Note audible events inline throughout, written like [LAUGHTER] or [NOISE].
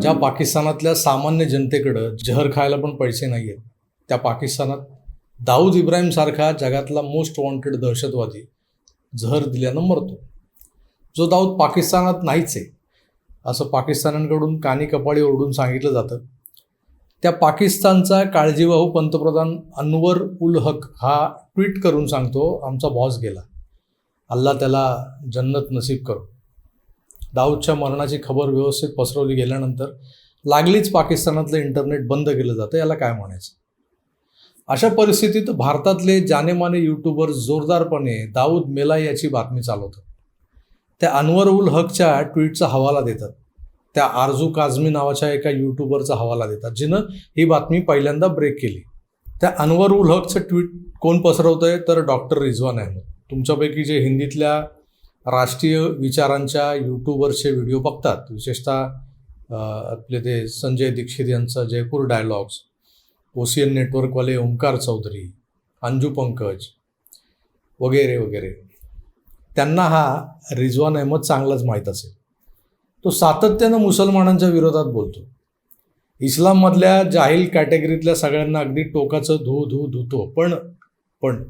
ज्या पाकिस्तानातल्या सामान्य जनतेकडं जहर खायला पण पैसे नाही आहेत त्या पाकिस्तानात दाऊद इब्राहिमसारखा जगातला मोस्ट वॉन्टेड दहशतवादी जहर दिल्यानं मरतो. जो दाऊद पाकिस्तानात नाहीच आहे असं पाकिस्तानांकडून कानी कपाळी ओरडून सांगितलं जातं. त्या पाकिस्तानचा काळजीवाहू पंतप्रधान अनवर उल हक हा ट्विट करून सांगतो आमचा बॉस गेला. अल्ला त्याला जन्नत नसीब करो. दाऊदच्या मरणाची खबर व्यवस्थित पसरवली गेल्यानंतर लागलीच पाकिस्तानातलं इंटरनेट बंद केलं जातं याला काय म्हणायचं? अशा परिस्थितीत भारतातले जानेमाने युट्यूबर जोरदारपणे दाऊद मेला याची बातमी चालवतात. त्या अनवर उल हकच्या ट्विटचा हवाला देतात. त्या आरजू काझमी नावाच्या एका युट्यूबरचा हवाला देतात जिनं ही बातमी पहिल्यांदा ब्रेक केली. त्या अनवर उल हकचं ट्विट कोण पसरवतंय? तर डॉक्टर रिझवान अहमद. तुमच्यापैकी जे हिंदीतल्या राष्ट्रीय विचारांच्या यूट्यूबरचे व्हिडिओ बघतात. विशेषतः आपले ते संजय दीक्षित यांचं जयपूर डायलॉग्स ओसियन नेटवर्कवाले ओंकार चौधरी अंजू पंकज वगैरे वगैरे. त्यांना हा रिजवान अहमद चांगलाच माहीत असेल. तो सातत्यानं मुसलमानांच्या विरोधात बोलतो. इस्लाममधल्या जाहील कॅटेगरीतल्या सगळ्यांना अगदी टोकाचं धू धू धुतो. पण पण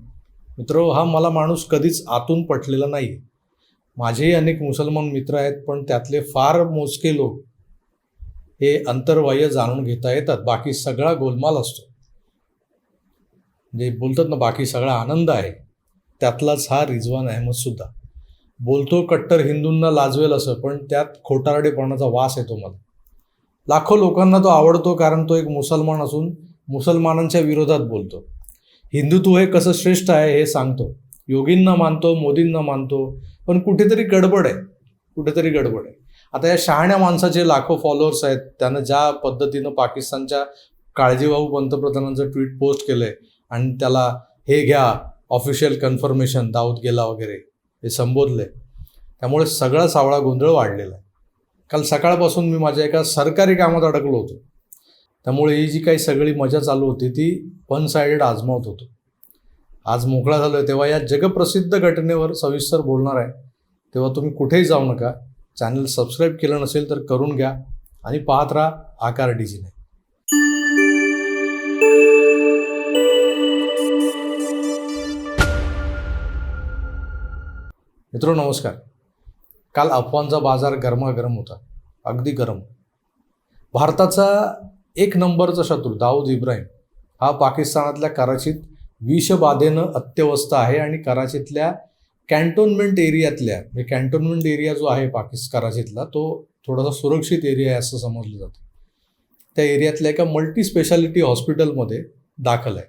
मित्र हा मला माणूस कधीच आतून पटलेला नाही माझेही अनेक मुसलमान मित्र आहेत पण त्यातले फार मोजके लोक हे अंतर्बाह्य जाणून घेता येतात. बाकी सगळा गोलमाल असतो. जे बोलतात ना बाकी सगळा आनंद आहे त्यातलाच हा रिजवान अहमदसुद्धा बोलतो कट्टर हिंदूंना लाजवेल असं पण त्यात खोटारडेपणाचा वास येतो मला. लाखो लोकांना तो आवडतो कारण तो एक मुसलमान असून मुसलमानांच्या विरोधात बोलतो. हिंदुत्व हे कसं श्रेष्ठ आहे हे सांगतो. योगींना मानतो मोदींना मानतो पण कुठेतरी गडबड आहे. कुठेतरी गडबड आहे. आता या शहाण्या माणसाचे लाखो फॉलोअर्स आहेत. त्यानं ज्या पद्धतीनं पाकिस्तानच्या काळजीवाहू पंतप्रधानांचं ट्विट पोस्ट केलंय आणि त्याला हे घ्या ऑफिशियल कन्फर्मेशन दाऊद गेला वगैरे हे संबोधले त्यामुळे सगळा सावळा गोंधळ वाढलेला आहे. काल सकाळपासून मी माझ्या एका सरकारी कामात अडकलो होतो. त्यामुळे ही जी काही सगळी मजा चालू होती ती वन सायडेड आजमावत होतो. आज मोकळा झालो आहे तेव्हा या जगप्रसिद्ध घटनेवर सविस्तर बोलणार आहे. तेव्हा तुम्ही कुठेही जाऊ नका. चॅनल सबस्क्राईब केलं नसेल तर करून घ्या आणि पाहत राहा आकार डीजीने मित्रो नमस्कार. काल अफवांचा बाजार गरमागरम होता. अगदी गरम. भारताचा एक नंबरचा शत्रू दाऊद इब्राहिम हा पाकिस्तानातल्या कराचीत विषबाधेनं अत्यवस्थ आहे आणि कराचीतल्या कॅन्टोनमेंट एरियातल्या म्हणजे कॅन्टोनमेंट एरिया जो आहे पाकिस्तान कराचीतला तो थोडासा सुरक्षित एरिया आहे असं समजलं जातं. त्या एरियातल्या एका मल्टी स्पेशालिटी हॉस्पिटलमध्ये दाखल आहे.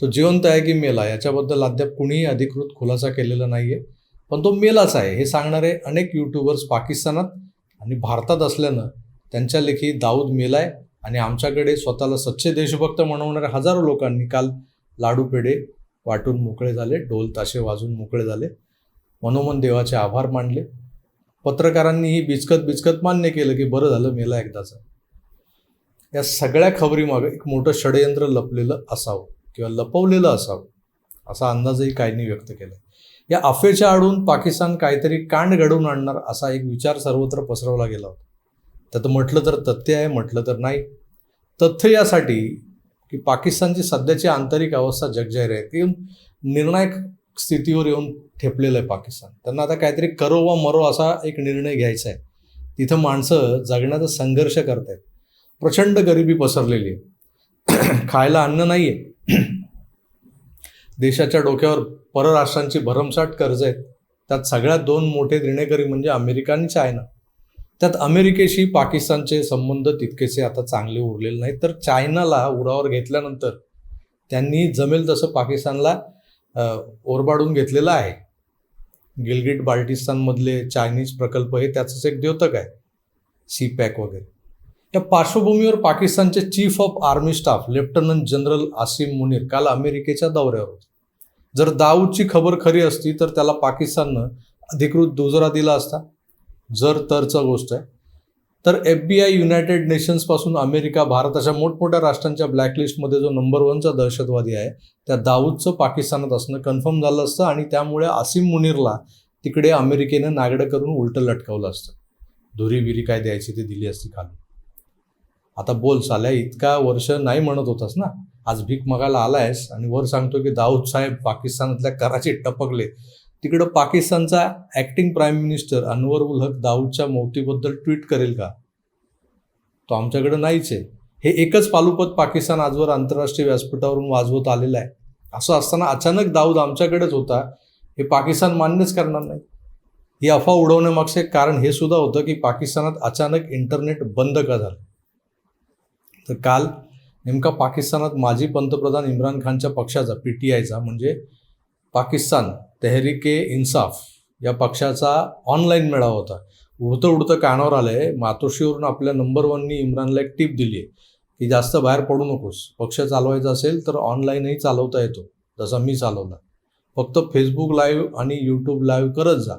तो जिवंत आहे की मेला याच्याबद्दल अद्याप कुणीही अधिकृत खुलासा केलेला नाही आहे पण तो मेलाच आहे. हे सांगणारे अनेक यूट्यूबर्स पाकिस्तानात आणि भारतात असल्यानं त्यांच्या लेखी दाऊद मेलाय आणि आमच्याकडे स्वतःला सच्चे देशभक्त म्हणवणाऱ्या हजारो लोकांनी काल लाडू पेढे वाटून मोकळे झाले ढोल ताशे वाजून मोकळे झाले. मनोमन देवाचे आभार मानले. पत्रकारांनी ही बिचकत बिचकत मान्य केलं की बरं झालं मेला एकदाचं. या सगळ्या खबरीमागं एक मोठं षडयंत्र लपलेलं असावं किंवा लपवलेलं असावं असा अंदाजही काहींनी व्यक्त केला या अफेच्या आडून पाकिस्तान काहीतरी कांड घडवून आणणार असा एक विचार सर्वत्र पसरवला गेला होता. त्यात म्हटलं तर तथ्य आहे म्हटलं तर नाही. तथ्य यासाठी की पाकिस्तानची सध्याची आंतरिक अवस्था जगजाहीर आहे. ती निर्णायक स्थितीवर येऊन ठेपलेलं आहे पाकिस्तान. त्यांना आता काहीतरी करो वा मरो असा एक निर्णय घ्यायचा आहे. तिथं माणसं जगण्याचा संघर्ष करत आहेत प्रचंड गरिबी पसरलेली आहे. [CLEARS THROAT] खायला अन्न नाही आहे [CLEARS THROAT] देशाच्या डोक्यावर परराष्ट्रांची भरमसाठ कर्ज आहेत. त्यात सगळ्यात दोन मोठे देणेकरी म्हणजे अमेरिका आणि चायना. त्यात अमेरिकेशी पाकिस्तानचे संबंध तितकेसे आता चांगले उरलेले नाहीत. तर चायनाला उरावर घेतल्यानंतर त्यांनी जमेल तसं पाकिस्तानला ओरबाडून घेतलेलं आहे. गिलगिट बाल्टिस्तानमधले चायनीज प्रकल्प हे त्याचंच एक द्योतक आहे सी पॅक वगैरे. या पार्श्वभूमीवर पाकिस्तानचे chief of army staff lieutenant general Asim Munir काल अमेरिकेच्या दौऱ्यावर होते. जर दाऊदची खबर खरी असती तर त्याला पाकिस्ताननं अधिकृत दुजरा दिला असता. जर तरचा गोष्ट आहे तर एफ बी आय युनायटेड नेशन्सपासून अमेरिका भारत अशा मोठमोठ्या राष्ट्रांच्या ब्लॅकलिस्टमध्ये जो नंबर वनचा दहशतवादी आहे त्या दाऊदचं पाकिस्तानात असणं कन्फर्म झालं असतं आणि त्यामुळे आसिम मुनीरला तिकडे अमेरिकेनं नागडं करून उलटं लटकावलं असतं. धुरी बिरी काय द्यायची ती दिली असती खाली आता बोल साल्या इतका वर्ष नाही म्हणत होतास ना? आज भीक मगायला आलायस आणि वर सांगतो की दाऊद साहेब पाकिस्तानातल्या कराची टपकले. तिकडं पाकिस्तानचा acting prime minister Anwar ul Haq दाऊदच्या मौतीबद्दल ट्विट करेल का? तो आमच्याकडं नाहीच आहे. हे एकच पालुपत पाकिस्तान आजवर आंतरराष्ट्रीय व्यासपीठावरून वाजवत आलेलं आहे. असं असताना अचानक दाऊद आमच्याकडेच होता. हे पाकिस्तान मान्यच करणार नाही. ही अफवा उडवण्यामागचे कारण हे सुद्धा होतं की पाकिस्तानात अचानक इंटरनेट बंद का झालं? तर काल नेमका पाकिस्तानात माजी पंतप्रधान इम्रान खानच्या पक्षाचा पी टी आयचा म्हणजे पाकिस्तान तहरीके इन्साफ या पक्षाचा ऑनलाईन मेळावा होता. उडतं उडतं कानावर आलंय. मातोश्रीवरून आपल्या नंबर वननी इम्रानला एक टीप दिली आहे की जास्त बाहेर पडू नकोस. पक्ष चालवायचा असेल तर ऑनलाईनही चालवता येतो जसा मी चालवला. फक्त फेसबुक लाईव्ह आणि यूट्यूब लाईव्ह करत जा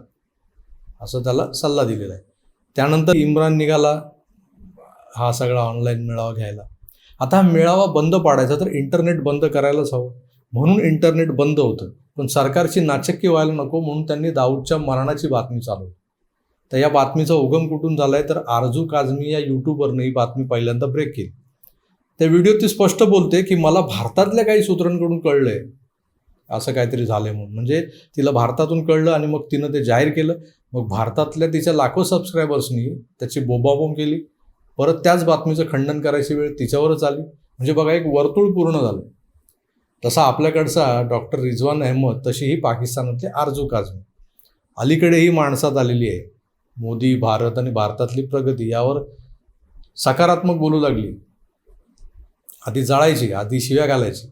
असं त्याला सल्ला दिलेला आहे. त्यानंतर इम्रान निघाला हा सगळा ऑनलाईन मेळावा घ्यायला. आता हा मेळावा बंद पाडायचा तर इंटरनेट बंद करायलाच हवं. म्हणून इंटरनेट बंद होतं. पण सरकारची नाचक्की व्हायला नको म्हणून त्यांनी दाऊदच्या मरणाची बातमी चालवली. तर या बातमीचा उगम कुठून झाला आहे तर आरजू काझमी या यूट्यूबवरनं ही बातमी पहिल्यांदा ब्रेक केली. त्या व्हिडिओत ती स्पष्ट बोलते की मला भारतातल्या काही सूत्रांकडून कळलं आहे असं काहीतरी झालंय म्हणून. म्हणजे तिला भारतातून कळलं आणि मग तिनं ते जाहीर केलं. मग भारतातल्या तिच्या लाखो सबस्क्रायबर्सनी त्याची बोबाबोंब केली. परत त्याच बातमीचं खंडन करायची वेळ तिच्यावरच आली. म्हणजे बघा एक वर्तुळ पूर्ण झालं. तसा आपल्याकडचा डॉक्टर रिजवान अहमद तशी ही पाकिस्तानातली आरजू काजमी. अलीकडे ही माणसात आलेली आहे. मोदी भारत आणि भारतातली प्रगती यावर सकारात्मक बोलू लागली. आधी जळायची आधी शिव्या घालायची.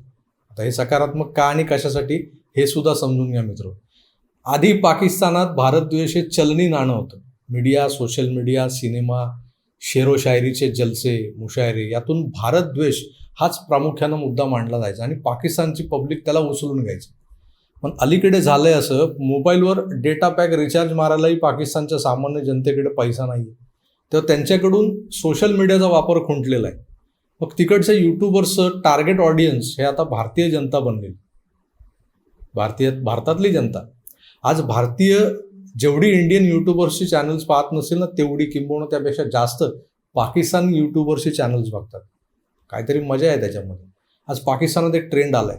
आता हे सकारात्मक का आणि कशासाठी हे सुद्धा समजून घ्या मित्र. आधी पाकिस्तानात भारतद्वेष हे चलनी नाणं होतं. मीडिया सोशल मीडिया सिनेमा शेरो शायरीचे जलसे मुशायरे यातून भारतद्वेष हाच प्रामुख्यानं मुद्दा मांडला जायचा आणि पाकिस्तानची पब्लिक त्याला उचलून घ्यायची. पण अलीकडे झालं आहे असं मोबाईलवर डेटा पॅक रिचार्ज मारायलाही पाकिस्तानच्या सामान्य जनतेकडे पैसा नाही आहे तर त्यांच्याकडून सोशल मीडियाचा वापर खुंटलेला आहे. मग तिकडचे यूट्यूबर्सचं टार्गेट ऑडियन्स हे आता भारतीय जनता बनलेली. भारतीय भारतातली जनता. आज भारतीय जेवढी इंडियन युट्यूबर्सची चॅनल्स पाहत नसेल ना तेवढी किंबहुना त्यापेक्षा जास्त पाकिस्तानी युट्यूबर्सची चॅनल्स बघतात. काहीतरी मजा आहे त्याच्यामध्ये. आज पाकिस्तानात एक ट्रेंड आलाय.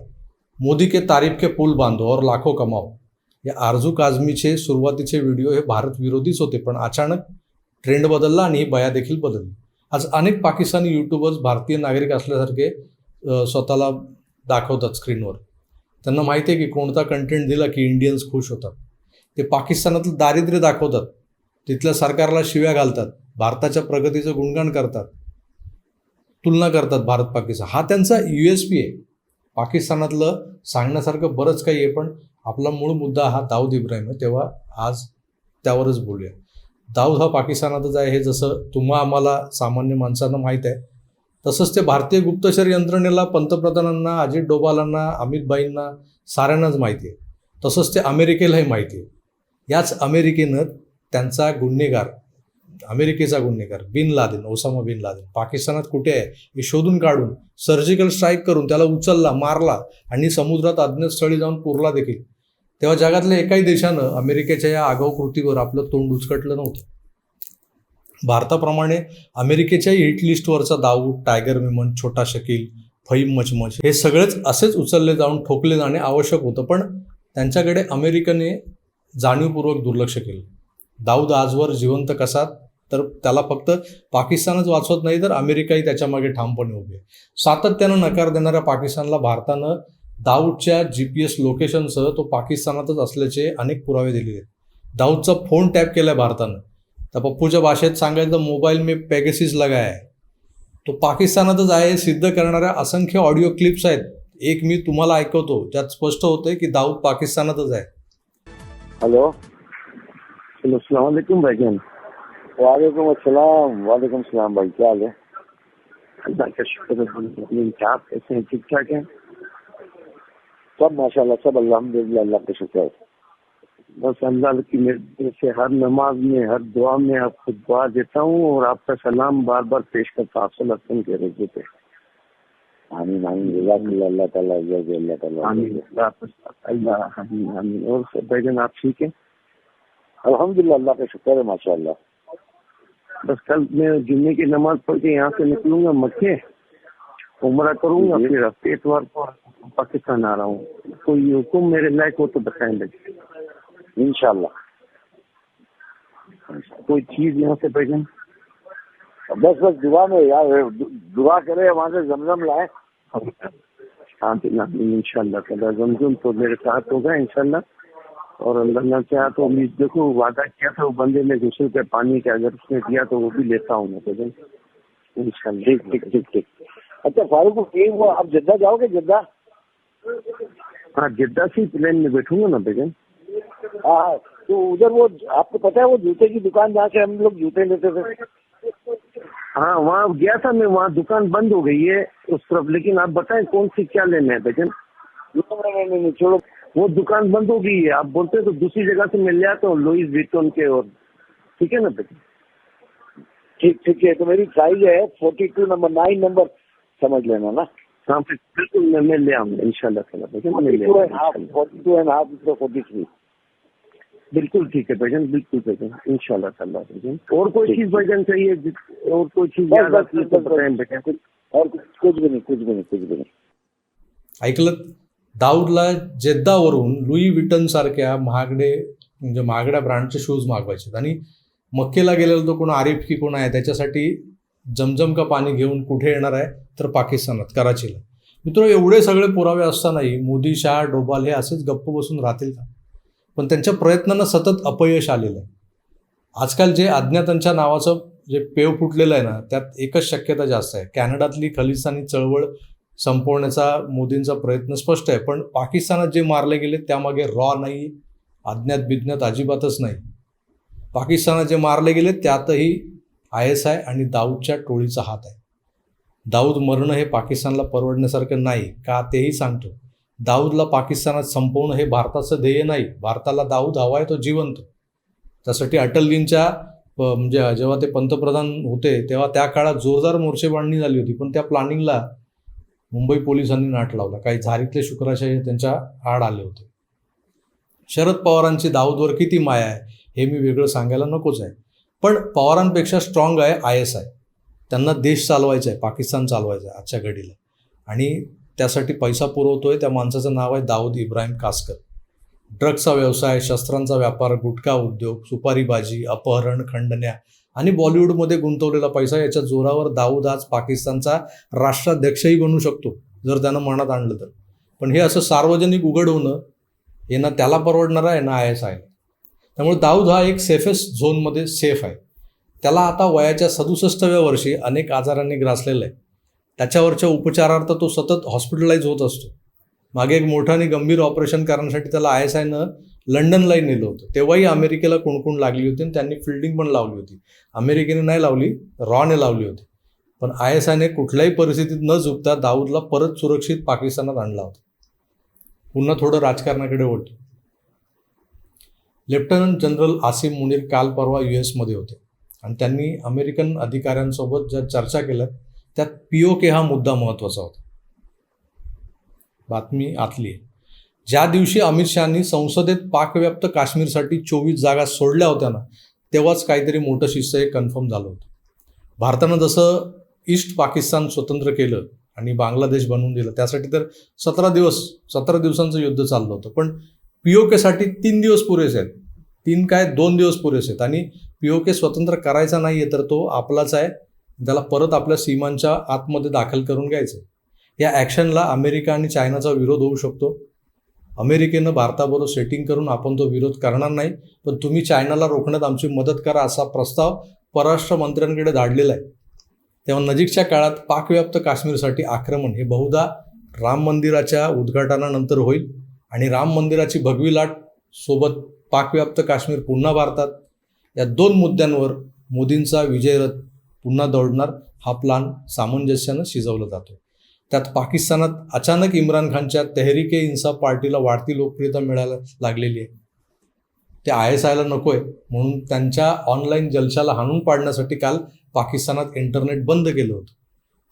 मोदी के तारीफ के पुल बांधो और लाखो कमाओ. या आरजू काझमीचे सुरुवातीचे व्हिडिओ हे भारत विरोधीच होते पण अचानक ट्रेंड बदलला आणि ही बया देखील बदलली. आज अनेक पाकिस्तानी युट्यूबर्स भारतीय नागरिक असल्यासारखे स्वतःला दाखवतात स्क्रीनवर त्यांना माहिती आहे की कोणता कंटेंट दिला की इंडियन्स खुश होतात. ते पाकिस्तानातलं दारिद्र्य दाखवतात. तिथल्या सरकारला शिव्या घालतात. भारताच्या प्रगतीचं गुणगान करतात. तुलना करतात भारत पाकिस्तान. हा त्यांचा यू एस पी आहे. पाकिस्तानातलं सांगण्यासारखं बरंच काही आहे पण आपला मूळ मुद्दा हा दाऊद इब्राहिम आहे. तेव्हा आज त्यावरच बोलूया. दाऊद हा पाकिस्तानातच आहे हे जसं तुम्हा आम्हाला सामान्य माणसांना माहीत आहे. तसंच ते भारतीय गुप्तचर यंत्रणेला पंतप्रधानांना अजित डोभालांना अमित भाईंना साऱ्यांनाच माहिती आहे. तसंच ते अमेरिकेलाही माहिती आहे. याच अमेरिकेनं त्यांचा गुन्हेगार अमेरिकेचा गुन्हेगार bin Laden Osama bin Laden पाकिस्तानात कुठे आहे हे शोधून काढून सर्जिकल स्ट्राईक करून त्याला उचलला मारला आणि समुद्रात अज्ञातस्थळी जाऊन पुरला देखील. तेव्हा जगातल्या एकाही देशानं अमेरिकेच्या या आगाऊ कृतीवर आपलं तोंड उचकटलं नव्हतं. भारताप्रमाणे अमेरिकेच्याही हिट लिस्टवरचा दाऊद टायगर मेमन छोटा शकील फईम मचमच हे सगळेच असेच उचलले जाऊन ठोकले जाणे आवश्यक होतं. पण त्यांच्याकडे अमेरिकेने जाणीवपूर्वक दुर्लक्ष केलं. दाऊद आजवर जिवंत कसा? तर त्याला फक्त पाकिस्तानच वाचवत नाही तर अमेरिकाही त्याच्यामागे ठामपणे उभी. आहे सातत्यानं नकार देणाऱ्या पाकिस्तानला भारतानं दाऊदच्या जी पी एस लोकेशनसह तो पाकिस्तानातच असल्याचे अनेक पुरावे दिले आहेत. दाऊदचा फोन टॅप केलाय भारतानं. तर पप्पूच्या भाषेत सांगायचं मोबाईल मी पॅगेसिस लगाय आहे. तो पाकिस्तानातच आहे सिद्ध करणाऱ्या असंख्य ऑडिओ क्लिप्स आहेत. एक मी तुम्हाला ऐकवतो त्यात स्पष्ट होतं की दाऊद पाकिस्तानातच आहे. ہلو؟ ہلو السلام علیکم بھائی جان۔ وعلیکم السلام وعلیکم السلام بھائی کیا حال ہے؟ اللہ کا شکر ہے آپ کیسے ہیں؟ ٹھیک ٹھاک ہیں؟ سب ماشاء اللہ سب الحمد للہ اللہ کا شکر ہے۔ بس اللہ کی مہربانی سے ہر نماز میں ہر دعا میں آپ کو دعا دیتا ہوں اور آپ کا سلام بار بار پیش کرتا ہوں آپ صلی اللہ علیہ وسلم کے رضے پہ۔ जज़ा अल्लाह ताला आमीन अल्लाह हाफ़िज़। अल्लाह आमीन आमीन और भाईजान आप ठीक हैं अल्हम्दुलिल्लाह अल्लाह का शुक्र है माशाल्लाह बस कल मैं जुम्मे की नमाज पढ़ के यहाँ से निकलूंगा मक्के उम्र करूंगा जी। फिर हफ्ते इतवार को पाकिस्तान आ रहा हूँ कोई हुक्म मेरे लायक हो तो बताएंगे इंशाल्लाह कोई चीज यहाँ से भेजें बस बस दुआ में यार दु- दुआ करे वहां से जमजम लाए हाँ इंशाल्लाह ताला जमजम तो मेरे साथ होगा इंशाल्लाह और अल्लाह ने चाहा तो उम्मीद देखो वादा किया था वो बंदे ने गुस्से पे पानी के अगर उसने दिया तो वो भी लेता हूँ मैं भजन इंशाल्लाह ठीक ठीक ठीक ठीक अच्छा फारूक ये वो आप जद्दा जाओगे जद्दा हाँ जिद्दा से प्लेन में बैठूंगा ना बेगम हाँ हाँ, तो उधर वो आपको पता है वो जूते की दुकान जहाँ से हम लोग जूते लेते थे हाँ वहाँ गया था मैं वहाँ दुकान बंद हो गई है उस तरफ लेकिन आप बताएं कौन सी क्या लेना है बेगम नहीं नहीं नहीं नहीं, छोड़ो वो दुकान बंद हो गई है आप बोलते हैं तो दूसरी जगह से मिल जाता हूँ लोइस विटोन के और ठीक है ना बेगम ठीक ठीक है तो मेरी साइज है forty two number nine number समझ लेना ना हाँ फिर बिल्कुल मैं मैं ले आऊंगा इंशाल्लाह ताला बेगम मैं ले फोर्टी टू आऊंगा एंड हाफ इंशाल्लाह। Forty two and half forty three बिल्कुल ठीक है भजन बिल्कुल भजन इंशाल्लाह ताला भजन और कोई चीज भजन चाहिए? और कोई चीज याद आती है तो बताएं भजन कुछ और कुछ कुछ भी नहीं कुछ भी नहीं कुछ भी नहीं। ऐकलं दाऊदला जेद्दावरून लुई विटन सारख्या महागडे म्हणजे महागड्या ब्रँडचे शूज मागवायचे. आणि मक्केला गेलेला तो कोण आरिफ की कोण आहे त्याच्यासाठी जमजम का पाणी घेऊन कुठे येणार आहे तर पाकिस्तानात कराचीला. मित्र एवढे सगळे पुरावे असतानाही मोदी शाह डोभाल हे असेच गप्प बसून राहतील का? पण त्यांच्या प्रयत्नांना सतत अपयश आलेलं आहे. आजकाल जे अज्ञातांच्या नावाचं जे पेव फुटलेलं आहे ना त्यात एकच शक्यता जास्त आहे. कॅनडातली खलिस्तानी चळवळ संपवण्याचा मोदींचा प्रयत्न स्पष्ट आहे पण पाकिस्तानात जे मारले गेले त्यामागे रॉ नाही अज्ञात बिज्ञात अजिबातच नाही. पाकिस्तानात जे मारले गेले त्यातही आय एस आय आणि दाऊदच्या टोळीचा हात आहे. दाऊद मरणं हे पाकिस्तानला परवडण्यासारखं नाही का तेही सांगतो. दाऊदला पाकिस्तानात संपवणं हे भारताचं ध्येय नाही. भारताला दाऊद हवा आहे तो जिवंत. त्यासाठी अटलजींच्या प- म्हणजे जेव्हा ते पंतप्रधान होते तेव्हा त्या काळात जोरदार मोर्चेबांधणी झाली होती. पण त्या प्लॅनिंगला मुंबई पोलिसांनी नाट लावला. काही झारीतले शुक्राचार्य त्यांच्या आड आले होते. शरद पवारांची दाऊदवर किती माया आहे हे मी वेगळं सांगायला नकोच आहे. पण पवारांपेक्षा स्ट्रॉंग आहे आय एस आय. त्यांना देश चालवायचा आहे पाकिस्तान चालवायचं आहे आजच्या घडीला. आणि त्यासाठी पैसा पुरवतोय. त्या माणसाचं नाव आहे दाऊद इब्राहिम कासकर. ड्रग्सचा व्यवसाय शस्त्रांचा व्यापार गुटखा उद्योग सुपारीबाजी अपहरण खंडण्या आणि बॉलिवूडमध्ये गुंतवलेला पैसा याच्या जोरावर दाऊद आज पाकिस्तानचा राष्ट्राध्यक्षही बनू शकतो जर त्यानं मनात आणलं तर. पण हे असं सार्वजनिक उघड होणं हे ना त्याला परवडणार आहे ना आय एस आहे त्यामुळे दाऊद हा एक सेफेस्ट झोनमध्ये सेफ आहे. त्याला आता वयाच्या सदुसष्टव्या वर्षी अनेक आजारांनी ग्रासलेलं आहे. त्याच्यावरच्या उपचारार्थ तो सतत हॉस्पिटलाइज होत असतो. मागे एक मोठं आणि गंभीर ऑपरेशन करण्यासाठी त्याला आय एस आयनं लंडनलाही नेलं होतं. तेव्हाही अमेरिकेला कुणकुण लागली होती आणि त्यांनी फिल्डिंग पण लावली होती. अमेरिकेने नाही लावली रॉने लावली होती. पण आय एस आयने कुठल्याही परिस्थितीत न झुकता दाऊदला परत सुरक्षित पाकिस्तानात आणला होता. पुन्हा थोडं राजकारणाकडे वळतो. लेफ्टनंट जनरल आसिम मुनीर काल परवा यू एसमध्ये होते. आणि त्यांनी अमेरिकन अधिकाऱ्यांसोबत ज्या चर्चा केल्या त्यात पी ओ के हा मुद्दा महत्त्वाचा होता. बातमी आतली आहे. ज्या दिवशी अमित शहानी संसदेत पाकव्याप्त काश्मीरसाठी चोवीस जागा सोडल्या होत्या ना तेव्हाच काहीतरी मोठं शिस्त हे कन्फर्म झालं होतं. भारतानं जसं ईस्ट पाकिस्तान स्वतंत्र केलं आणि बांगलादेश बनवून दिलं त्यासाठी तर सतरा दिवस सतरा दिवसांचं युद्ध चाललं होतं. पण पी ओ केसाठी तीन दिवस पुरेसे आहेत. तीन काय दोन दिवस पुरेसे आहेत. आणि पी ओ के स्वतंत्र करायचा नाही आहे तर तो आपलाच आहे. त्याला परत आपल्या सीमांच्या आतमध्ये दाखल करून घ्यायचं. या ॲक्शनला अमेरिका आणि चायनाचा विरोध होऊ शकतो. अमेरिकेनं भारताबरोबर सेटिंग करून आपण तो विरोध करणार नाही पण तुम्ही चायनाला रोखण्यात आमची मदत करा असा प्रस्ताव परराष्ट्र मंत्र्यांकडे धाडलेला आहे. तेव्हा नजीकच्या काळात पाकव्याप्त काश्मीरसाठी आक्रमण हे बहुधा राम मंदिराच्या उद्घाटनानंतर होईल आणि राम मंदिराची भगवी लाट सोबत पाकव्याप्त काश्मीर पुन्हा भारतात. या दोन मुद्द्यांवर मोदींचा विजयरथ पुन्हा दौडणार हा प्लान सामंजस्यानं शिजवला जातो त्यात पाकिस्तानात अचानक इम्रान खानच्या तेहरीके इन्साफ पार्टीला वाढती लोकप्रियता मिळायला लागलेली आहे. ते आय एस आयला नको आहे म्हणून त्यांच्या ऑनलाईन जलशाला हाणून पाडण्यासाठी काल पाकिस्तानात इंटरनेट बंद केलं होतं.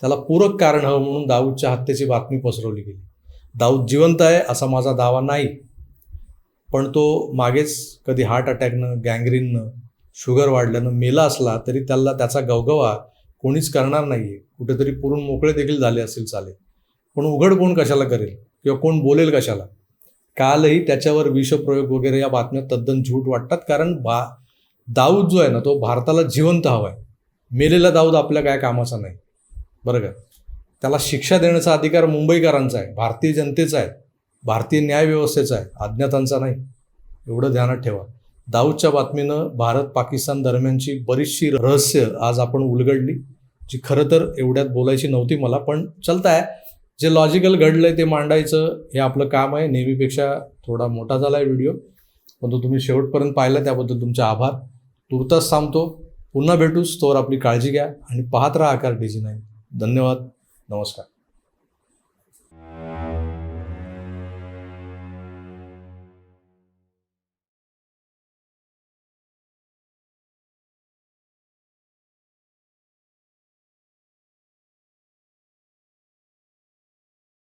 त्याला पूरक कारण हवं म्हणून दाऊदच्या हत्येची बातमी पसरवली गेली. दाऊद जिवंत आहे असा माझा दावा नाही. पण तो मागेच कधी हार्ट अटॅकनं गँग्रीननं शुगर वाढल्यानं मेला असला तरी त्याला त्याचा गवगवा कोणीच करणार नाही आहे कुठेतरी पुरून मोकळे देखील झाले असतील चालेल पण उघड कोण कशाला करेल? किंवा कोण बोलेल कशाला? कालही त्याच्यावर विषप्रयोग वगैरे या बातम्या तद्दन झूट वाटतात कारण बा दाऊद जो आहे ना तो भारताला जिवंत हवा आहे मेलेला दाऊद आपल्या काय कामाचा नाही. बरं का? त्याला शिक्षा देण्याचा अधिकार मुंबईकरांचा आहे भारतीय जनतेचा आहे भारतीय न्यायव्यवस्थेचा आहे अज्ञातांचा नाही. एवढं ध्यानात ठेवा. दाऊदच्या बातमीनं भारत पाकिस्तान दरम्यानची बरीचशी रहस्य आज आपण उलगडली जी खरं तर एवढ्यात बोलायची नव्हती मला पण चलताय. जे लॉजिकल घडलंय ते मांडायचं हे आपलं काम आहे. नेहमीपेक्षा थोडा मोठा झाला आहे व्हिडिओ पण तो तुम्ही शेवटपर्यंत पाहिला त्याबद्दल तुमचे आभार. तुर्तास थांबतो. पुन्हा भेटूच तोवर आपली काळजी घ्या आणि पाहत राहा आकार डिझी नाही धन्यवाद. नमस्कार.